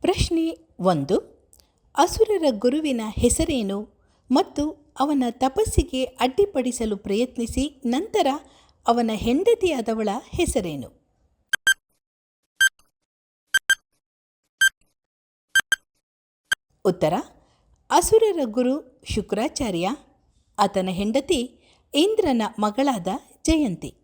ಪ್ರಶ್ನೆ ಒಂದು. ಅಸುರರ ಗುರುವಿನ ಹೆಸರೇನು ಮತ್ತು ಅವನ ತಪಸ್ಸಿಗೆ ಅಡ್ಡಿಪಡಿಸಲು ಪ್ರಯತ್ನಿಸಿ ನಂತರ ಅವನ ಹೆಂಡತಿಯಾದವಳ ಹೆಸರೇನು? ಉತ್ತರ. ಅಸುರರ ಗುರು ಶುಕ್ರಾಚಾರ್ಯ, ಆತನ ಹೆಂಡತಿ ಇಂದ್ರನ ಮಗಳಾದ ಜಯಂತಿ.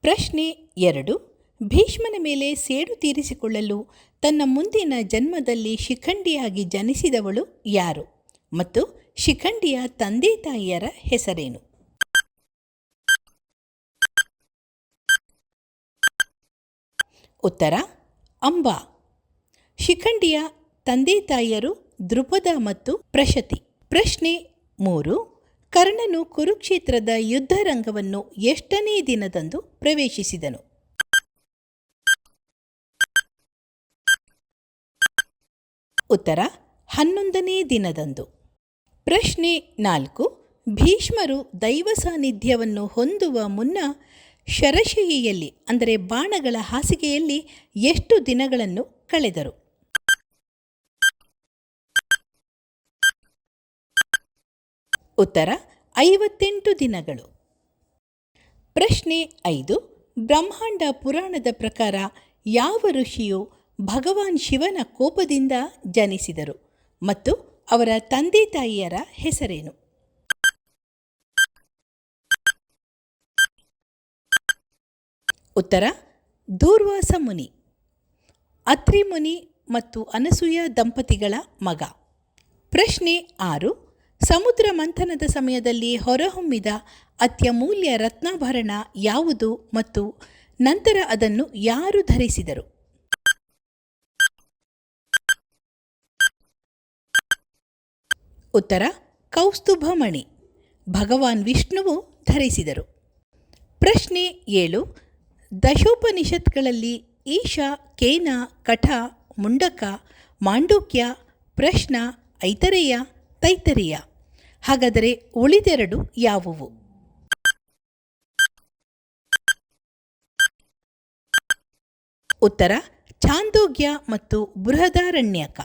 ಪ್ರಶ್ನೆ ಎರಡು. ಭೀಷ್ಮನ ಮೇಲೆ ಸೇಡು ತೀರಿಸಿಕೊಳ್ಳಲು ತನ್ನ ಮುಂದಿನ ಜನ್ಮದಲ್ಲಿ ಶಿಖಂಡಿಯಾಗಿ ಜನಿಸಿದವಳು ಯಾರು ಮತ್ತು ಶಿಖಂಡಿಯ ತಂದೆ ತಾಯಿಯರ ಹೆಸರೇನು? ಉತ್ತರ, ಅಂಬಾ. ಶಿಖಂಡಿಯ ತಂದೆ ತಾಯಿಯರು ದೃಪದ ಮತ್ತು ಪ್ರಶತಿ. ಪ್ರಶ್ನೆ ಮೂರು, ಕರ್ಣನು ಕುರುಕ್ಷೇತ್ರದ ಯುದ್ಧರಂಗವನ್ನು ಎಷ್ಟನೇ ದಿನದಂದು ಪ್ರವೇಶಿಸಿದನು? ಉತ್ತರ ಹನ್ನೊಂದನೇ ದಿನದಂದು. ಪ್ರಶ್ನೆ ನಾಲ್ಕು. ಭೀಷ್ಮರು ದೈವ ಸಾನ್ನಿಧ್ಯವನ್ನು ಹೊಂದುವ ಮುನ್ನ ಶರಶಯಿಯಲ್ಲಿ ಅಂದರೆ ಬಾಣಗಳ ಹಾಸಿಗೆಯಲ್ಲಿ ಎಷ್ಟು ದಿನಗಳನ್ನು ಕಳೆದರು? ಉತ್ತರ ಐವತ್ತೆಂಟು ದಿನಗಳು. ಪ್ರಶ್ನೆ ಐದು. ಬ್ರಹ್ಮಾಂಡ ಪುರಾಣದ ಪ್ರಕಾರ ಯಾವ ಋಷಿಯು ಭಗವಾನ್ ಶಿವನ ಕೋಪದಿಂದ ಜನಿಸಿದರು ಮತ್ತು ಅವರ ತಂದೆ ತಾಯಿಯರ ಹೆಸರೇನು? ಉತ್ತರ, ದೂರ್ವಾಸ ಮುನಿ. ಅತ್ರಿ ಮುನಿ ಮತ್ತು ಅನಸೂಯ ದಂಪತಿಗಳ ಮಗ. ಪ್ರಶ್ನೆ ಆರು, ಸಮುದ್ರ ಮಂಥನದ ಸಮಯದಲ್ಲಿ ಹೊರಹೊಮ್ಮಿದ ಅತ್ಯಮೂಲ್ಯ ರತ್ನಾಭರಣ ಯಾವುದು ಮತ್ತು ನಂತರ ಅದನ್ನು ಯಾರು ಧರಿಸಿದರು? ಉತ್ತರ, ಕೌಸ್ತುಭಮಣಿ. ಭಗವಾನ್ ವಿಷ್ಣುವು ಧರಿಸಿದರು. ಪ್ರಶ್ನೆ ಏಳು, ದಶೋಪನಿಷತ್ಗಳಲ್ಲಿ ಈಶಾ, ಕೇನ, ಕಠ, ಮುಂಡಕ, ಮಾಂಡೂಕ್ಯ, ಪ್ರಶ್ನ, ಐತರೇಯ, ತೈತರೇಯ. ಹಾಗಾದರೆ ಉಳಿದೆರಡು ಯಾವುವು? ಉತ್ತರ, ಛಾಂದೋಗ್ಯ ಮತ್ತು ಬೃಹದಾರಣ್ಯಕ.